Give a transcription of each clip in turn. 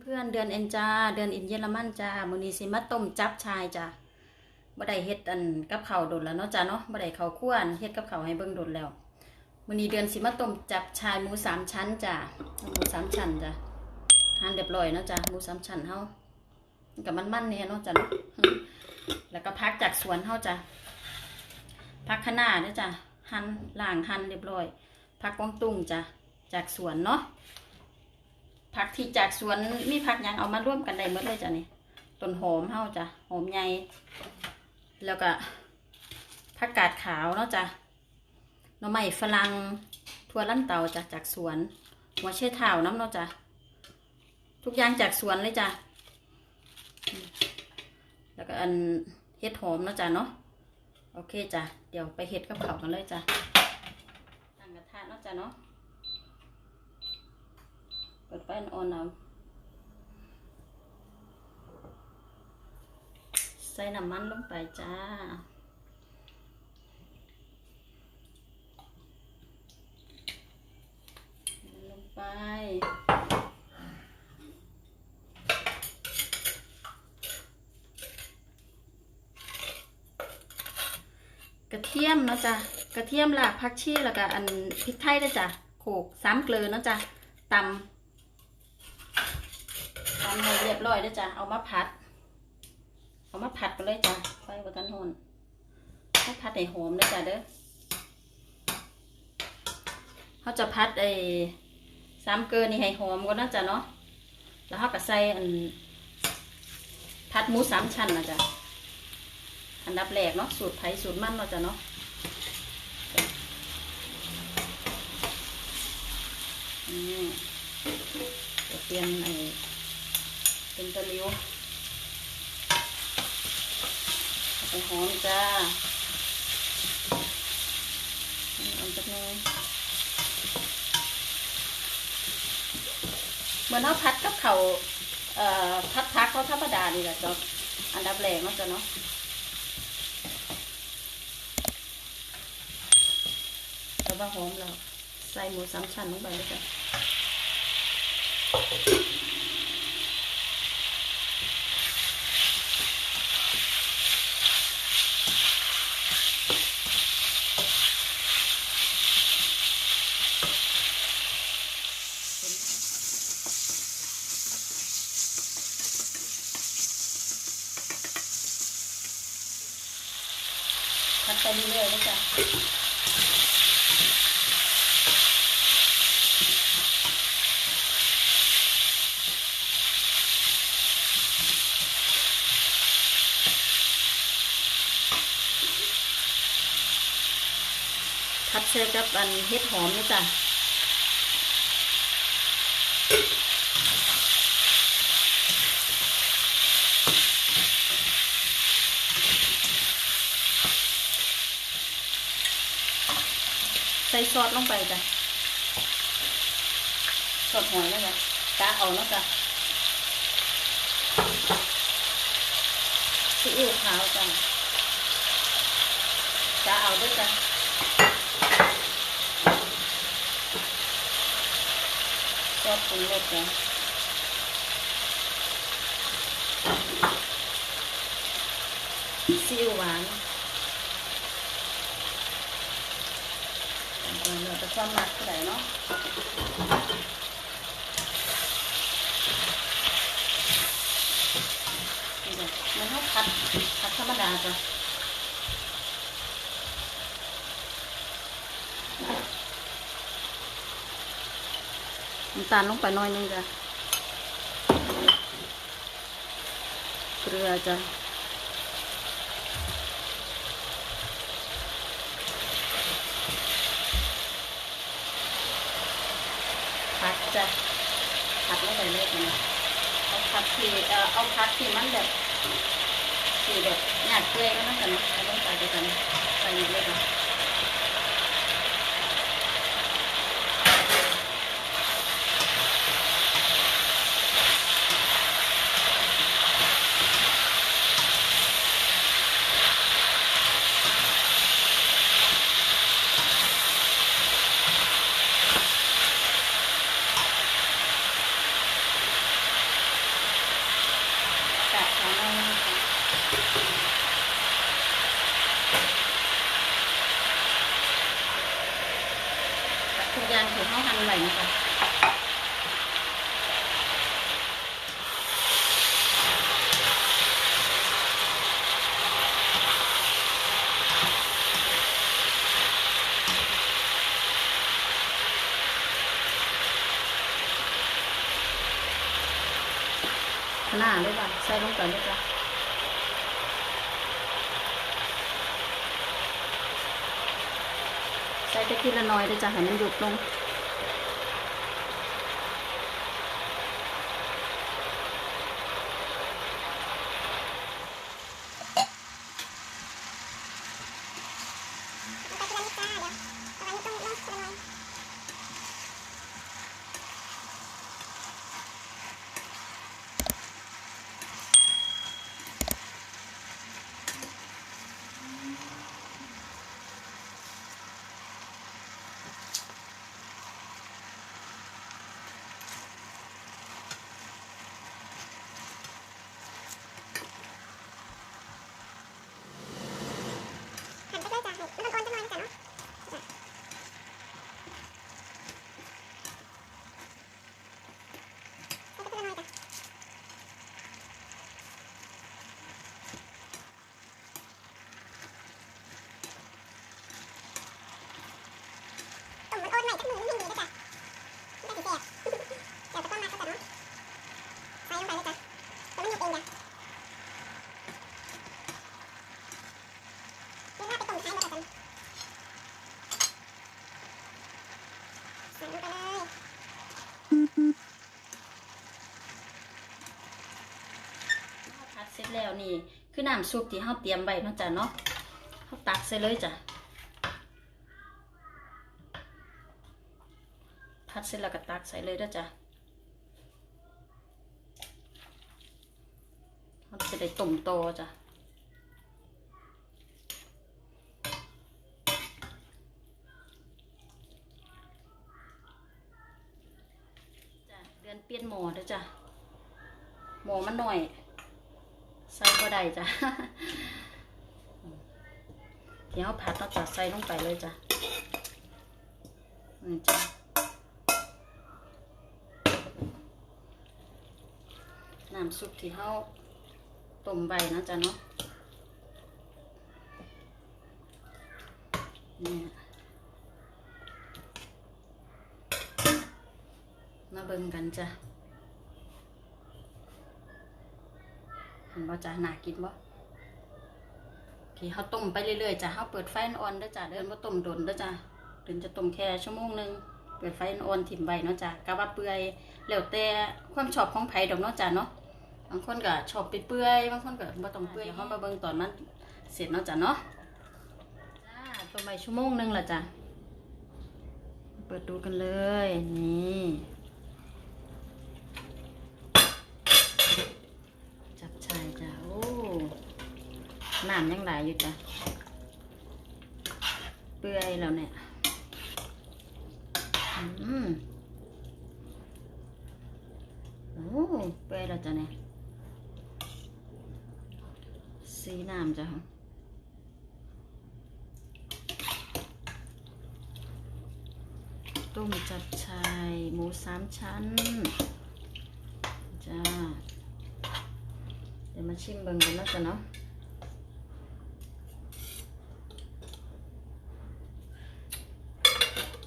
เพื่อนๆเดือนเอ็นจาเดือนอินเยอรมันจ้ามือนี้สิมาต้มจับชายจ้าบ่ได้เฮ็ดอันกับเขาโดนแล้วเนาะจ้าเนาะบ่ได้ข้าวคั่วนเฮ็ดกับเขาให้เบิ่งโดนแล้วมือนี้เดือนสิมาต้มจับชายหมูสามชั้นจ้าหมูสามชั้นจ้าหั่นเรียบร้อยเนาะจ้าหมูสามชั้นเฮากับมันๆเนี่ยเนาะจ้าเนาะแล้วก็พักจากสวนเฮาจ้าพักคะน้าเด้อจ้าหั่นล้างหั่นเรียบร้อยพักกวางตุ้งจ้าจากสวนเนาะ ผักที่จากสวนมีผักยังเอามาร่วมกันได้หมดเลยจ้ะนี่ต้นหอมเฮาจ้ะหอมใหญ่แล้วก็ผักกาดขาวเนาะจ้ะหน่อไม้ฝรั่งทั่วลั่นเตาจ้ะจากสวน หัวเชี่ยเท้าน้ำเนาะจ้ะทุกอย่างจากสวนเลยจ้ะแล้วก็อันเห็ดหอมเนาะจ้ะเนาะโอเคจ้ะเดี๋ยวไปเห็ดกับเขากันเลยจ้ะตั้งกระทะเนาะจ้ะเนาะ เปิดไฟอ่อนเอาใส่น้ำมันลงไปจ้า ลงไปกระเทียมเนาะจ้ะกระเทียมรากผักชีแล้วก็อันพริกไทยนะจ้ะโขลกสามเกลือเนาะจ้ะตำ ทำให้เรียบร้อยแล้วจ้ะเอามาผัด เอามาผัดกันเลยจ้ะไฟบนตันหอนให้ผัดให้หอมเลยจ้ะเด้อเขาจะพัดไอ้สามเกลือนี่ให้หอมก่อนนะจ้ะเนาะแล้วเขาก็ใส่อันพัดหมูสามชั้นนะจ้ะอันดับแรกเนาะสูตรไผ่สูตรมันเนาะจ้ะเนาะเตรียมไอ้ ตะลิวไปหอมจ้าเอาจักหนึงเหมือนเอาพัดกับเขาเอ่อพัดพักเขาธรรมดาดีแหละจ้ะอันดับแรกเนาะจ้ะเนาะแล้วว่าหอมแล้วใส่หมูสามชั้นลงไปเลยจ้ะ พันไปเรื่อยๆนะจ๊ะพัดเซกับอันเห็ดหอมนะจ๊ะ ซอสลงไปจ้ะซอสหอยนะจ๊ะกะเอาเนาะจ๊ะซีอิ๊วขาวจ้ะกะเอาด้วยจ้ะซอสปรุงรสจ้ะซีอิ๊วหวานเออเราจะ ความหมักเท่าไหร่เนาะมันเท่าผัดผัดธรรมดาจ้ะน้ำตาลลงไปหน่อยนึงจ้ะเกลือจ้ะ ผักจ้ะผักลงไปเลยนะเอาผักที่เอ่อเอาผักที่มันแบบที่แบบหยาดเกลือก็นั่นกันนะเอาลงไปด้วยกันใส่เลยจ้ะ เฮาหั่นไว้นะคะขนาดเลยว่ะใส่ลงไปเลยจ้ะ ใส่ ไปทีละน้อยเลยจ้ะให้มันหยุดลง หันไปเลยจ้ะให้มันอ่อนจังหน่อยจ้ะเนาะให้ไปเลยจ้ะต้มมันอ่อนใหม่จักหนึ่งนิดนึงดีนะจ้ะมันจะสิแซ่บเดี๋ยวจะต้มมาก็จะเนาะใส่ลงไปเลยจ้ะแล้วมันหยุดเองจ้ะ เดี๋ยวเราไปต้มท้ายแล้วกันใส่ลงไปเลย ผัดเสร็จ แล้วนี่ คือน้ำซุปที่เฮาเตรียมไว้นะจ้ะเนาะเฮาตักใส่เลยจ้ะผัดเสร็จแล้วก็ตักใส่เลยด้อจ้ะเฮาจะได้ต้มโตจ้ะจ้ะเดือนเปลี่ยนหม้อด้อจ้ะหม้อมันหน่อย ใส่ก็ได้จ้ะเดี๋ยวผัดเราจะใส่ลงไปเลยจ้ะนี่จ้ะน้ำซุปที่เฮาต้มใบนะจ๊ะเนาะนี่มาเบิ่งกันจ้ะ เห็ นบ่จ้ะน่ากินบ่ที่เขาต้มไปเรื่อยๆจ้ะเขาเปิดไฟอ่อนๆเด้อจ้ะเดินบ่ต้มโดนเด้อจ้ะเดินจะต้มแค่ชั่วโมงหนึงเปิดไฟอ่อนๆถิ่มไว้เนาะจ้ะกะว่าเปื่อยแล้วแต่ความชอบของไผดอกเนาะจ้ะเนาะบางคนก็ชอบไปเปื่อยบางคนก็บ่ต้องเปื่อยเขามาเบิ่งตอนมันเสร็จเนาะจ้ะเนาะจ้าต้มไปชั่วโมงหนึงละจ้ะเปิดดูกันเลยนี่ จับชายจ้ะโอ้ น้ำยังไหลอยู่จ้ะ เปื่อยแล้วเนี่ยอืมโอ้เปื่อยแล้วจ้ะเนี่ยสีน้ำจ้ะต้มจับชายหมูสามชั้น จ้า เดี๋ยวมาชิมเบิ่งกันแล้วกันเนาะ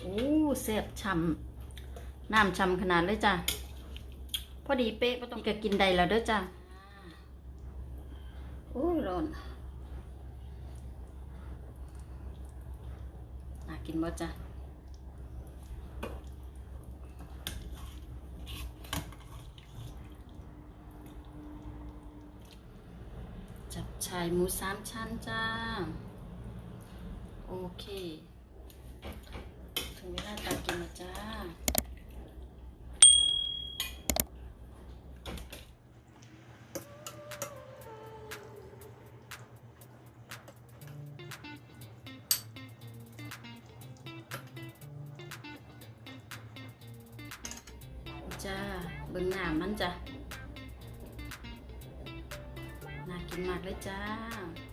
โอ้ แซ่บช่ำน้ำช่ำขนาดเลยจ้ะพอดีเป๊ะบ่ต้องนี่ก็กินได้แล้วเด้อจ้ะโอ้ยร้อนน่ากินบ่จ้ะจับชายหมูสามชั้นจ้า โอเค ถึงเวลาตักกินแล้วจ้าจ้าเบิ่งหน้ามันจ้ะน่ากินมากเลยจ้า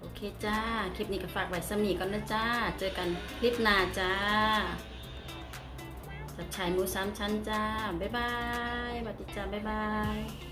โอเคจ้า คลิปนี้ก็ฝากไว้สำนีก่อนนะจ้า เจอกันคลิปหน้าจ้า สับชายหมูสามชั้นจ้า บ๊ายบายสวัสดีจ้า บ๊ายบาย